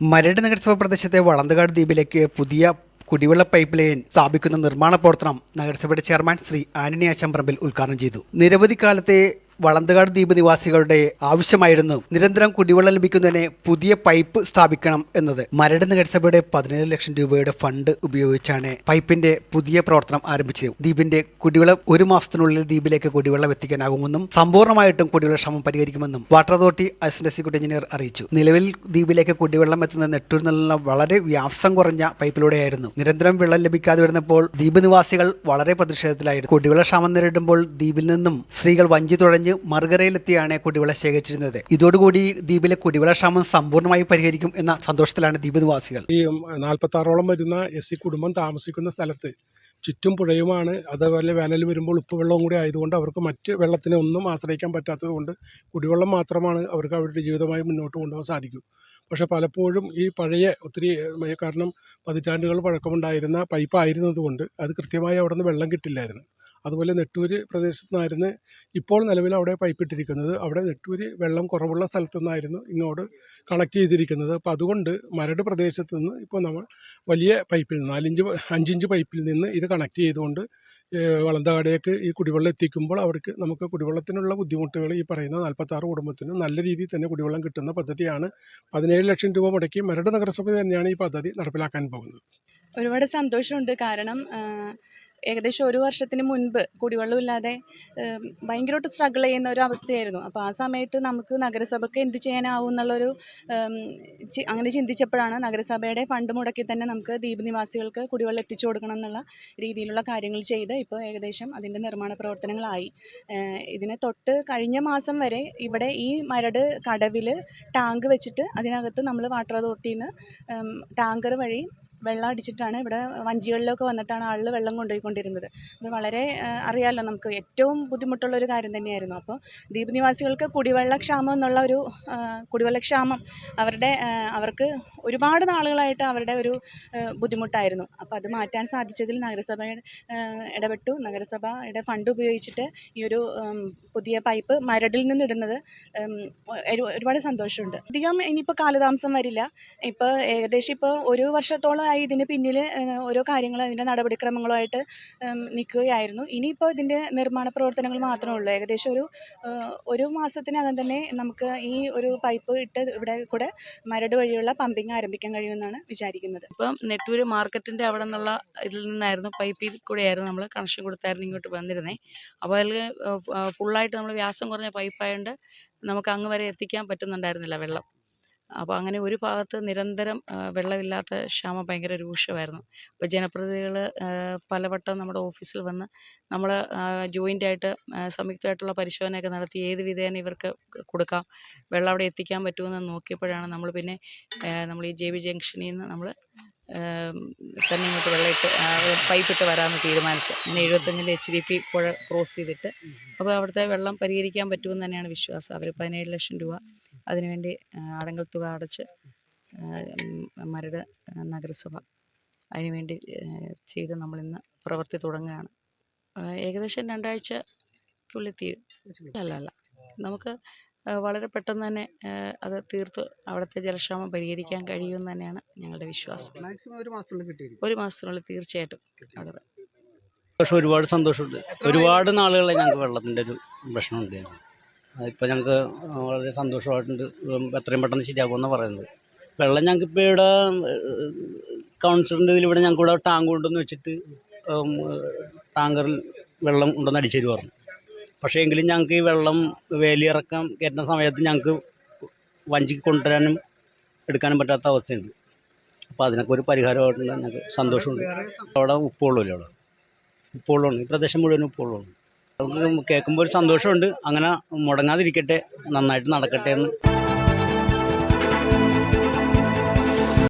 മരട് നഗരസഭ പ്രദേശത്തെ വളന്തകാട് ദ്വീപിലേക്ക് പുതിയ കുടിവെള്ള പൈപ്പ് ലൈൻ സ്ഥാപിക്കുന്ന നിർമ്മാണ പ്രവർത്തനം നഗരസഭയുടെ ചെയർമാൻ ശ്രീ ആന്റണി ആശംപറമ്പിൽ ഉദ്ഘാടനം ചെയ്തു. നിരവധി കാലത്തെ വളന്തകാട് ദ്വീപ് നിവാസികളുടെ ആവശ്യമായിരുന്നു നിരന്തരം കുടിവെള്ളം ലഭിക്കുന്നതിന് പുതിയ പൈപ്പ് സ്ഥാപിക്കണം എന്നത്. മരട് നഗരസഭയുടെ പതിനേഴ് ലക്ഷം രൂപയുടെ ഫണ്ട് ഉപയോഗിച്ചാണ് പൈപ്പിന്റെ പുതിയ പ്രവർത്തനം ആരംഭിച്ചത്. ദ്വീപിന്റെ കുടിവെള്ളം ഒരു മാസത്തിനുള്ളിൽ ദ്വീപിലേക്ക് കുടിവെള്ളം എത്തിക്കാനാകുമെന്നും സമ്പൂർണമായിട്ടും കുടിവെള്ള ക്ഷമം പരിഹരിക്കുമെന്നും water authority assistant executive engineer അറിയിച്ചു. നിലവിൽ ദ്വീപിലേക്ക് കുടിവെള്ളം എത്തുന്ന നെട്ടൂരിൽ നിന്നുള്ള വളരെ വ്യാസം കുറഞ്ഞ പൈപ്പിലൂടെയായിരുന്നു. നിരന്തരം വെള്ളം ലഭിക്കാതെ വരുന്നപ്പോൾ ദ്വീപ് നിവാസികൾ വളരെ പ്രതിഷേധത്തിലായിരുന്നു. കുടിവെള്ള ക്ഷാമം നേരിടുമ്പോൾ ദ്വീപിൽ നിന്നും സ്ത്രീകൾ വഞ്ചി തുഴഞ്ഞ് മറുകരയിലെത്തിയാണ് കുടിവെള്ളം ശേഖരിച്ചിരുന്നത്. ഇതോടുകൂടി ദ്വീപിലെ കുടിവെള്ള ക്ഷാമം സമ്പൂർണമായി പരിഹരിക്കും എന്ന സന്തോഷത്തിലാണ് ദ്വീപ് നിവാസികൾ ഈ നാൽപ്പത്തി ആറോളം വരുന്ന എസ് സി കുടുംബം താമസിക്കുന്ന സ്ഥലത്ത് ചുറ്റും പുഴയുമാണ്. അതേപോലെ വേനൽ വരുമ്പോൾ ഉപ്പുവെള്ളവും കൂടി ആയതുകൊണ്ട് അവർക്ക് മറ്റ് വെള്ളത്തിനെ ഒന്നും ആശ്രയിക്കാൻ പറ്റാത്തത് കൊണ്ട് കുടിവെള്ളം മാത്രമാണ് അവർക്ക് അവരുടെ ജീവിതമായി മുന്നോട്ട് കൊണ്ടുപോകാൻ സാധിക്കും. പക്ഷെ പലപ്പോഴും ഈ പഴയ ഒത്തിരി കാരണം പതിറ്റാണ്ടുകൾ പഴക്കമുണ്ടായിരുന്ന പൈപ്പ് ആയിരുന്നതുകൊണ്ട് അത് കൃത്യമായി അവിടെ വെള്ളം കിട്ടില്ലായിരുന്നു. അതുപോലെ നെട്ടൂര് പ്രദേശത്തു നിന്നായിരുന്നു ഇപ്പോൾ നിലവിൽ അവിടെ പൈപ്പ് ഇട്ടിരിക്കുന്നത് അവിടെ നെട്ടൂര് വെള്ളം കുറവുള്ള സ്ഥലത്തു നിന്നായിരുന്നു ഇങ്ങോട്ട് കണക്ട് ചെയ്തിരിക്കുന്നത്. അപ്പോൾ അതുകൊണ്ട് മരട് പ്രദേശത്ത് നിന്ന് ഇപ്പോൾ നമ്മൾ വലിയ പൈപ്പിൽ നിന്ന് നാലിഞ്ച് അഞ്ചിഞ്ച് പൈപ്പിൽ നിന്ന് ഇത് കണക്ട് ചെയ്തുകൊണ്ട് വളന്തകാടേക്ക് ഈ കുടിവെള്ളം എത്തിക്കുമ്പോൾ അവർക്ക് നമുക്ക് കുടിവെള്ളത്തിനുള്ള ബുദ്ധിമുട്ടുകൾ ഈ പറയുന്ന നാൽപ്പത്താറ് കുടുംബത്തിന് നല്ല രീതിയിൽ തന്നെ കുടിവെള്ളം കിട്ടുന്ന പദ്ധതിയാണ്. പതിനേഴ് ലക്ഷം രൂപ മുടക്കി മരട് നഗരസഭ തന്നെയാണ് ഈ പദ്ധതി നടപ്പിലാക്കാൻ പോകുന്നത്. ഒരുപാട് സന്തോഷമുണ്ട്. കാരണം ഏകദേശം ഒരു വർഷത്തിന് മുൻപ് കുടിവെള്ളമില്ലാതെ ഭയങ്കരമായിട്ട് സ്ട്രഗിൾ ചെയ്യുന്ന ഒരു അവസ്ഥയായിരുന്നു. അപ്പോൾ ആ സമയത്ത് നമുക്ക് നഗരസഭയ്ക്ക് എന്ത് ചെയ്യാനാവും എന്നുള്ളൊരു അങ്ങനെ ചിന്തിച്ചപ്പോഴാണ് നഗരസഭയുടെ ഫണ്ട് മുടക്കി തന്നെ നമുക്ക് ദ്വീപ് നിവാസികൾക്ക് കുടിവെള്ളം എത്തിച്ചു കൊടുക്കണം എന്നുള്ള രീതിയിലുള്ള കാര്യങ്ങൾ ചെയ്ത് ഇപ്പോൾ ഏകദേശം അതിന്റെ നിർമ്മാണ പ്രവർത്തനങ്ങളായി. ഇതിനെ തൊട്ട് കഴിഞ്ഞ മാസം വരെ ഇവിടെ ഈ മരട് കടവിൽ ടാങ്ക് വെച്ചിട്ട് അതിനകത്ത് നമ്മൾ വാട്ടർ അതോറിറ്റിയിൽ നിന്ന് ടാങ്കർ വഴി വെള്ളം അടിച്ചിട്ടാണ് ഇവിടെ വഞ്ചികളിലൊക്കെ വന്നിട്ടാണ് ആളുകൾ വെള്ളം കൊണ്ടുപോയിക്കൊണ്ടിരുന്നത്. അത് വളരെ അറിയാമല്ലോ നമുക്ക്. ഏറ്റവും ബുദ്ധിമുട്ടുള്ള ഒരു കാര്യം തന്നെയായിരുന്നു. അപ്പോൾ ദ്വീപ് നിവാസികൾക്ക് കുടിവെള്ള ക്ഷാമം എന്നുള്ള ഒരു കുടിവെള്ള കുടിവെള്ളക്ഷാമം അവരുടെ അവർക്ക് ഒരുപാട് നാളുകളായിട്ട് അവരുടെ ഒരു ബുദ്ധിമുട്ടായിരുന്നു. അപ്പോൾ അത് മാറ്റാൻ സാധിച്ചതിൽ നഗരസഭ ഇടപെട്ടു. നഗരസഭയുടെ ഫണ്ട് ഉപയോഗിച്ചിട്ട് ഈ ഒരു പുതിയ പൈപ്പ് മരടിൽ നിന്ന് ഇടുന്നത് ഒരുപാട് സന്തോഷമുണ്ട്. അധികം ഇനിയിപ്പോൾ കാലതാമസം വരില്ല. ഇപ്പോൾ ഏകദേശം ഇപ്പോൾ ഒരു വർഷത്തോളമായി ഇതിന് പിന്നിൽ ഓരോ കാര്യങ്ങൾ അതിന്റെ നടപടിക്രമങ്ങളുമായിട്ട് നിൽക്കുകയായിരുന്നു ഇനിയിപ്പോൾ ഇതിന്റെ നിർമ്മാണ പ്രവർത്തനങ്ങൾ മാത്രമേ ഉള്ളൂ. ഏകദേശം ഒരു ഒരു മാസത്തിനകം തന്നെ നമുക്ക് ഈ ഒരു പൈപ്പ് ഇട്ട് ഇവിടെ കൂടെ മരട് വഴിയുള്ള പമ്പിങ് ആരംഭിക്കാൻ കഴിയുമെന്നാണ് വിചാരിക്കുന്നത്. ഇപ്പം നെട്ടൂര് മാർക്കറ്റിന്റെ അവിടെ നിന്നുള്ള ഇതിൽ നിന്നായിരുന്നു പൈപ്പിൽ കൂടെയായിരുന്നു നമ്മൾ കണക്ഷൻ കൊടുത്തായിരുന്നു ഇങ്ങോട്ട് വന്നിരുന്നത് അപ്പോൾ അതിൽ ഫുള്ളായിട്ട് നമ്മൾ വ്യാസം കുറഞ്ഞ പൈപ്പായതുകൊണ്ട് നമുക്ക് അങ്ങ് വരെ എത്തിക്കാൻ പറ്റുന്നുണ്ടായിരുന്നില്ല വെള്ളം. അപ്പോൾ അങ്ങനെ ഒരു ഭാഗത്ത് നിരന്തരം വെള്ളമില്ലാത്ത ക്ഷാമം ഭയങ്കര രൂക്ഷമായിരുന്നു. അപ്പോൾ ജനപ്രതിനിധികൾ പലവട്ടം നമ്മുടെ ഓഫീസിൽ വന്ന് നമ്മൾ ജോയിന്റായിട്ട് സംയുക്തമായിട്ടുള്ള പരിശോധനയൊക്കെ നടത്തി ഏത് വിധേന ഇവർക്ക് കൊടുക്കാം വെള്ളം അവിടെ എത്തിക്കാൻ പറ്റുമെന്ന് നോക്കിയപ്പോഴാണ് നമ്മൾ പിന്നെ നമ്മൾ ഈ ജെ ബി ജംഗ്ഷനിൽ നിന്ന് നമ്മൾ തന്നെ ഇങ്ങോട്ട് വെള്ളമിട്ട് പൈപ്പിട്ട് വരാമെന്ന് തീരുമാനിച്ചു. അങ്ങനെ എഴുപത്തഞ്ചിന്റെ എച്ച് ഡി പി പുഴ ക്രോസ് ചെയ്തിട്ട്. അപ്പോൾ അവിടുത്തെ വെള്ളം പരിഹരിക്കാൻ പറ്റുമെന്ന് തന്നെയാണ് വിശ്വാസം. അവർ പതിനേഴ് ലക്ഷം രൂപ അതിനുവേണ്ടി അടങ്കൽ തുക അടച്ച് മരട് നഗരസഭ അതിനുവേണ്ടി ചെയ്ത് നമ്മളിന്ന് പ്രവൃത്തി തുടങ്ങുകയാണ്. ഏകദേശം രണ്ടാഴ്ചക്കുള്ളിൽ തീരും. അല്ല അല്ല നമുക്ക് വളരെ പെട്ടെന്ന് തന്നെ അത് തീർത്ത് അവിടുത്തെ ജലക്ഷാമം പരിഹരിക്കാൻ കഴിയുമെന്ന് തന്നെയാണ് ഞങ്ങളുടെ വിശ്വാസം. മാക്സിമം ഒരു മാസത്തിനുള്ളിൽ കിട്ടിയിരിക്കും. ഒരു മാസത്തിനുള്ളിൽ തീർച്ചയായിട്ടും അവിടെ. പക്ഷെ ഒരുപാട് സന്തോഷമുണ്ട്. ഒരുപാട് നാളുകളെ ഞങ്ങൾക്ക് വെള്ളത്തിന്റെ ഒരു പ്രശ്നമുണ്ട് ഇപ്പോൾ ഞങ്ങൾക്ക് വളരെ സന്തോഷമായിട്ടുണ്ട്. എത്രയും പെട്ടെന്ന് ശരിയാക്കുമെന്നാണ് പറയുന്നത്. വെള്ളം ഞങ്ങൾക്ക് ഇപ്പോൾ ഇവിടെ കൗൺസിലിന്റെ ഇതിൽ ഇവിടെ ഞങ്ങൾക്ക് ഇവിടെ ടാങ്ക് കൊണ്ടുവന്ന് വെച്ചിട്ട് ടാങ്കറിൽ വെള്ളം കൊണ്ടുവന്ന് അടിച്ചു തരുമായിരുന്നു പക്ഷേ എങ്കിലും ഞങ്ങൾക്ക് ഈ വെള്ളം വേലിയിറക്കാൻ കയറ്റുന്ന സമയത്ത് ഞങ്ങൾക്ക് വഞ്ചിക്ക് കൊണ്ടുവരാനും എടുക്കാനും പറ്റാത്ത അവസ്ഥയുണ്ട്. അപ്പോൾ അതിനൊക്കെ ഒരു പരിഹാരമായിട്ടുണ്ട് ഞങ്ങൾക്ക് സന്തോഷമുണ്ട്. അവിടെ ഉപ്പുള്ളൂല്ലോ അവിടെ? ഉപ്പുള്ളൂ ഈ പ്രദേശം മുഴുവൻ നമുക്ക് കേൾക്കുമ്പോൾ ഒരു സന്തോഷമുണ്ട്. അങ്ങനെ മുടങ്ങാതിരിക്കട്ടെ. നന്നായിട്ട് നടക്കട്ടെ എന്ന്.